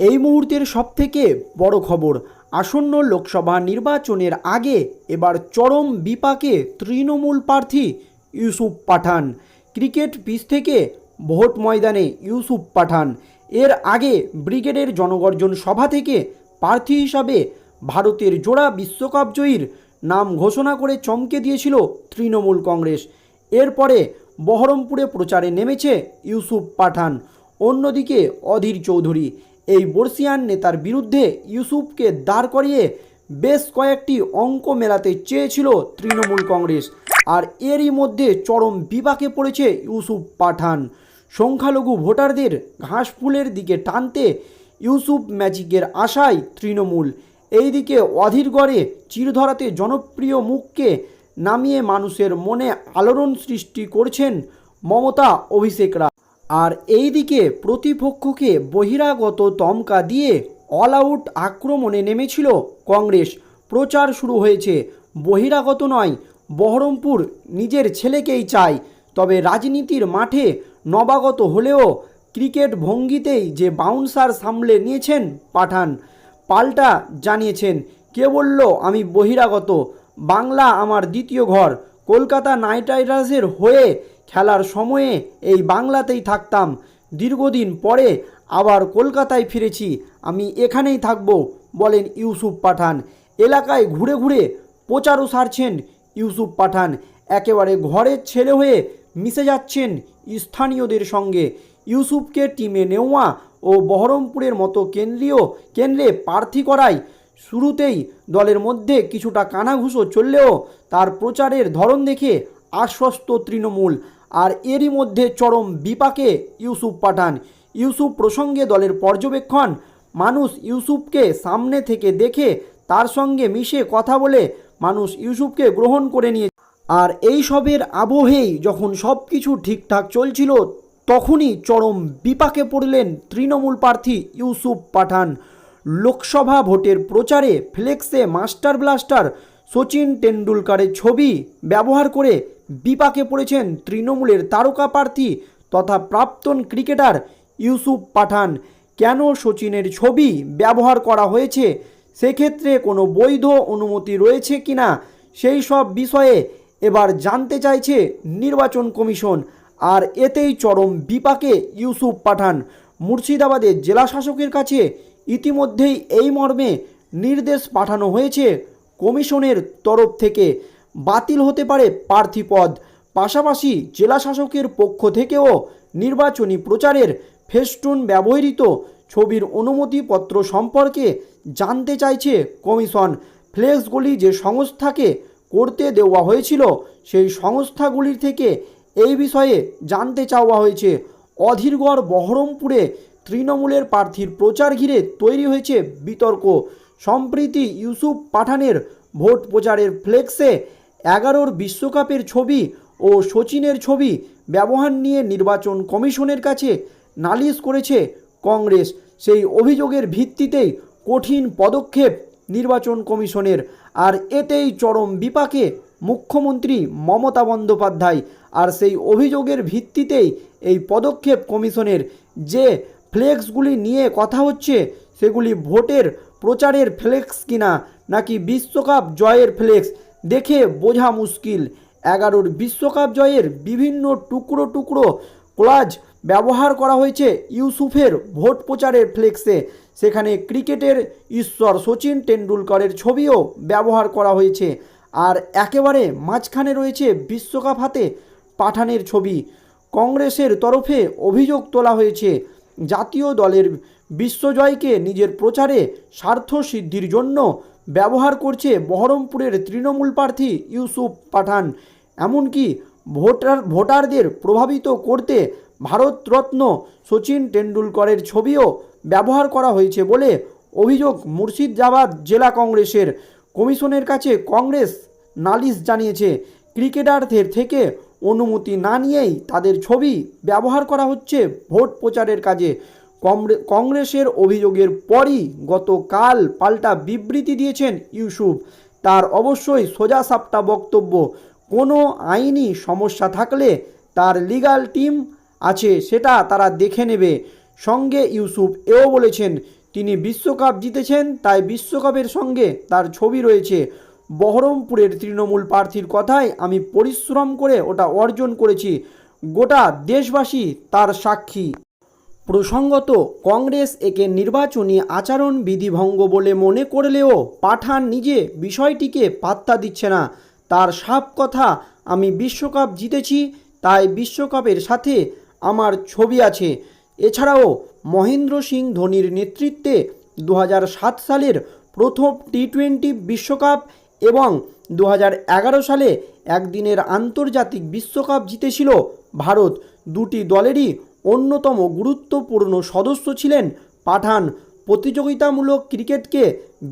এই মুহূর্তের সবথেকে বড় খবর, আসন্ন লোকসভা নির্বাচনের আগে এবার চরম বিপাকে তৃণমূল প্রার্থী ইউসুফ পাঠান। ক্রিকেট পিচ থেকে ভোট ময়দানে ইউসুফ পাঠান। এর আগে ব্রিগেডের জনগর্জন সভা থেকে প্রার্থী হিসাবে ভারতের জোড়া বিশ্বকাপ জয়ীর নাম ঘোষণা করে চমকে দিয়েছিল তৃণমূল কংগ্রেস। এরপরে বহরমপুরে প্রচারে নেমেছে ইউসুফ পাঠান। অন্যদিকে অধীর চৌধুরী। এই বর্ষিয়ান নেতার বিরুদ্ধে ইউসুফকে দাঁড় করিয়ে বেশ কয়েকটি অঙ্ক মেলাতে চেয়েছিল তৃণমূল কংগ্রেস, আর এরই মধ্যে চরম বিপাকে পড়েছে ইউসুফ পাঠান। সংখ্যালঘু ভোটারদের ঘাসফুলের দিকে টানতে ইউসুফ ম্যাজিকের আশায় তৃণমূল। এইদিকে অধীরগড়ে চিরধরাতে জনপ্রিয় মুখকে নামিয়ে মানুষের মনে আলোড়ন সৃষ্টি করছেন মমতা অভিষেকরা। আর এইদিকে প্রতিপক্ষকে বহিরাগত তমকা দিয়ে অল আউট আক্রমণে নেমেছিল কংগ্রেস। প্রচার শুরু হয়েছে। বহিরাগত নয়, বহরমপুর নিজের ছেলেকেই চায়। তবে রাজনীতির মাঠে নবাগত হলেও ক্রিকেট ভঙ্গিতেই যে বাউন্সার সামলে নিয়েছেন পাঠান, পাল্টা জানিয়েছেন, কে বলল আমি বহিরাগত? বাংলা আমার দ্বিতীয় ঘর। কলকাতা নাইট রাইডার্সের হয়ে খেলার সময়ে এই বাংলাতেই থাকতাম। দীর্ঘদিন পরে আবার কলকাতায় ফিরেছি। আমি এখানেই থাকব, বলেন ইউসুফ পাঠান। এলাকায় ঘুরে ঘুরে প্রচারও সারছেন ইউসুফ পাঠান। একেবারে ঘরের ছেলে হয়ে মিশে যাচ্ছেন স্থানীয়দের সঙ্গে। ইউসুফকে টিমে নেওয়া ও বহরমপুরের মতো কেন্দ্রীয় কেন্দ্রে প্রার্থী করায় শুরুতেই দলের মধ্যে কিছুটা কানাঘুষো চললেও তার প্রচারের ধরন দেখে আশ্বস্ত তৃণমূল। আর এরই মধ্যে চরম বিপাকে ইউসুফ পাঠান। ইউসুফ প্রসঙ্গে দলের পর্যবেক্ষণ, মানুষ ইউসুফকে সামনে থেকে দেখে তার সঙ্গে মিশে কথা বলে মানুষ ইউসুফকে গ্রহণ করে নিয়ে আর এই সবের আবহেই যখন সব কিছু ঠিকঠাক চলছিল, তখনই চরম বিপাকে পড়লেন তৃণমূল প্রার্থী ইউসুফ পাঠান। লোকসভা ভোটের প্রচারে ফ্লেক্সে মাস্টার ব্লাস্টার সচিন টেন্ডুলকারের ছবি ব্যবহার করে বিপাকে পড়েছেন তৃণমূলের তারকা প্রার্থী তথা প্রাক্তন ক্রিকেটার ইউসুফ পাঠান। কেন সচিনের ছবি ব্যবহার করা হয়েছে? সেক্ষেত্রে কোনো বৈধ অনুমতি রয়েছে কিনা? সেই সব বিষয়ে এবার জানতে চাইছে নির্বাচন কমিশন। আর এতেই চরম বিপাকে ইউসুফ পাঠান। মুর্শিদাবাদের জেলা শাসকের কাছে ইতিমধ্যেই এই মর্মে নির্দেশ পাঠানো হয়েছে কমিশনের তরফ থেকে। বাতিল হতে পারে প্রার্থী পদ পাশাপাশি জেলা শাসকের পক্ষ থেকেও নির্বাচনী প্রচারের ফেস্টুন ব্যবহৃত ছবির অনুমতিপত্র সম্পর্কে জানতে চাইছে কমিশন। ফ্লেক্সগুলি যে সংস্থাকে করতে দেওয়া হয়েছিল, সেই সংস্থাগুলির থেকে এই বিষয়ে জানতে চাওয়া হয়েছে। অধীরগড় বহরমপুরে তৃণমূলের প্রার্থীর প্রচার ঘিরে তৈরি হয়েছে বিতর্ক। সম্প্রীতি ইউসুফ পাঠানের ভোট প্রচারের ফ্লেক্সে এগারোর বিশ্বকাপের ছবি ও সচিনের ছবি ব্যবহার নিয়ে নির্বাচন কমিশনের কাছে নালিশ করেছে কংগ্রেস। সেই অভিযোগের ভিত্তিতেই কঠিন পদক্ষেপ নির্বাচন কমিশনের। আর এতেই চরম বিপাকে মুখ্যমন্ত্রী মমতা বন্দ্যোপাধ্যায়। আর সেই অভিযোগের ভিত্তিতেই এই পদক্ষেপ কমিশনের। যে ফ্লেক্সগুলি নিয়ে কথা হচ্ছে, সেগুলি ভোটের প্রচারের ফ্লেক্স কিনা, নাকি বিশ্বকাপ জয়ের ফ্লেক্স দেখে বোঝা মুশকিল। এগারোর বিশ্বকাপ জয়ের বিভিন্ন টুকরো টুকরো কোলাজ ব্যবহার করা হয়েছে ইউসুফের ভোট প্রচারের ফ্লেক্সে। সেখানে ক্রিকেটের ঈশ্বর সচিন টেন্ডুলকরের ছবিও ব্যবহার করা হয়েছে। আর একেবারে মাঝখানে রয়েছে বিশ্বকাপ হাতে পাঠানের ছবি। কংগ্রেসের তরফে অভিযোগ তোলা হয়েছে, জাতীয় দলের বিশ্বজয়কে নিজের প্রচারে স্বার্থ সিদ্ধির জন্য ব্যবহার করছে বহরমপুরের তৃণমূল প্রার্থী ইউসুফ পাঠান। এমনকি ভোটার ভোটারদের প্রভাবিত করতে ভারতরত্ন সচিন টেন্ডুলকরের ছবিও ব্যবহার করা হয়েছে বলে অভিযোগ মুর্শিদাবাদ জেলা কংগ্রেসের। কমিশনের কাছে কংগ্রেস নালিশ জানিয়েছে, ক্রিকেটারদের থেকে অনুমতি না নিয়েই তাদের ছবি ব্যবহার করা হচ্ছে ভোট প্রচারের কাজে। কংগ্রেসের অভিযোগের পরই গতকাল পাল্টা বিবৃতি দিয়েছেন ইউসুফ। তার অবশ্যই সোজা সাপটা বক্তব্য। কোনো আইনি সমস্যা থাকলে তার লিগ্যাল টিম আছে, সেটা তারা দেখে নেবে। সঙ্গে ইউসুফ এও বলেছেন, তিনি বিশ্বকাপ জিতেছেন, তাই বিশ্বকাপের সঙ্গে তার ছবি রয়েছে। বহরমপুরের তৃণমূল প্রার্থীর কথায় আমি পরিশ্রম করে ওটা অর্জন করেছি। গোটা দেশবাসী তার সাক্ষী। প্রসঙ্গত, কংগ্রেস একে নির্বাচনী আচরণ বিধিভঙ্গ বলে মনে করলেও পাঠান নিজে বিষয়টিকে পাত্তা দিচ্ছে না। তার সাপ কথা, আমি বিশ্বকাপ জিতেছি, তাই বিশ্বকাপের সাথে আমার ছবি আছে। এছাড়াও, মহেন্দ্র সিং ধোনির নেতৃত্বে দু হাজার সাত সালের প্রথম টি টোয়েন্টি বিশ্বকাপ এবং দু হাজার এগারো সালে একদিনের আন্তর্জাতিক বিশ্বকাপ জিতেছিল ভারত। দুটি দলেরই অন্যতম গুরুত্বপূর্ণ সদস্য ছিলেন পাঠান। প্রতিযোগিতামূলক ক্রিকেটকে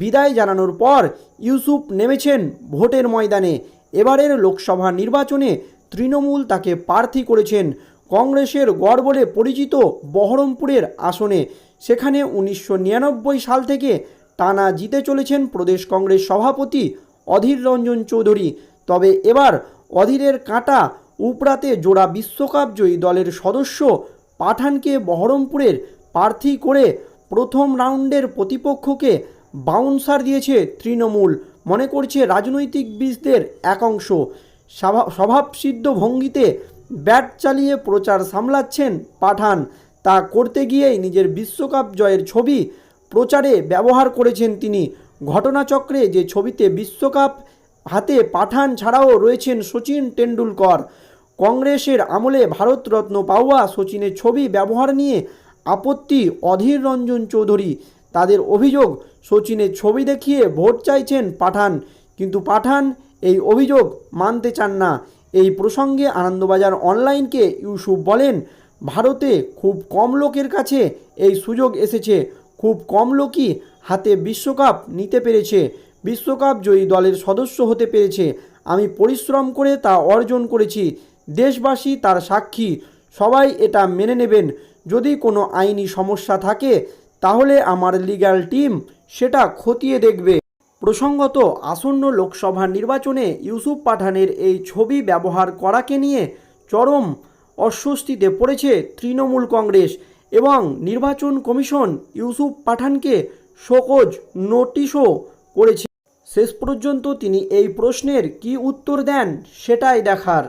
বিদায় জানানোর পর ইউসুফ নেমেছেন ভোটের ময়দানে। এবারের লোকসভা নির্বাচনে তৃণমূল তাকে প্রার্থী করেছেন। কংগ্রেসের গড় বলে পরিচিত বহরমপুরের আসনে। সেখানে উনিশশো নিরানব্বই সাল থেকে টানা জিতে চলেছেন প্রদেশ কংগ্রেস সভাপতি অধীর রঞ্জন চৌধুরী। তবে এবার অধীরের কাঁটা উপড়াতে জোড়া বিশ্বকাপ জয়ী দলের সদস্য পাঠানকে বহরমপুরের প্রার্থী করে প্রথম রাউন্ডের প্রতিপক্ষকে বাউন্সার দিয়েছে তৃণমূল। মনে করছে রাজনৈতিক বীজদের এক অংশ স্বভা- স্বভাবসিদ্ধ ভঙ্গিতে ব্যাট চালিয়ে প্রচার সামলাচ্ছেন পাঠান। তা করতে গিয়েই নিজের বিশ্বকাপ জয়ের ছবি প্রচারে ব্যবহার করেছেন তিনি। ঘটনাচক্রে যে ছবিতে বিশ্বকাপ হাতে পাঠান ছাড়াও রয়েছেন সচিন টেন্ডুলকর কংগ্রেসের আমলে ভারতরত্ন পাওয়া সচিনের ছবি ব্যবহার নিয়ে আপত্তি অধীর রঞ্জন চৌধুরী। তাদের অভিযোগ, সচিনের ছবি দেখিয়ে ভোট চাইছেন পাঠান, কিন্তু পাঠান এই অভিযোগ মানতে চান না। এই প্রসঙ্গে আনন্দবাজার অনলাইনকে ইউসুফ বলেন, ভারতে খুব কম লোকের কাছে এই সুযোগ এসেছে। খুব কম লোকই হাতে বিশ্বকাপ নিতে পেরেছে। বিশ্বকাপ জয়ী দলের সদস্য হতে পেরেছে। আমি পরিশ্রম করে তা অর্জন করেছি। দেশবাসী তার সাক্ষী। সবাই এটা মেনে নেবেন। যদি কোনো আইনি সমস্যা থাকে, তাহলে আমার লিগ্যাল টিম সেটা খতিয়ে দেখবে। প্রসঙ্গত, আসন্ন লোকসভা নির্বাচনে ইউসুফ পাঠানের এই ছবি ব্যবহার করাকে নিয়ে চরম অস্বস্তিতে পড়েছে তৃণমূল কংগ্রেস এবং নির্বাচন কমিশন ইউসুফ পাঠানকে শোকজ নোটিশও করেছে। শেষ পর্যন্ত তিনি এই প্রশ্নের কী উত্তর দেন, সেটাই দেখার।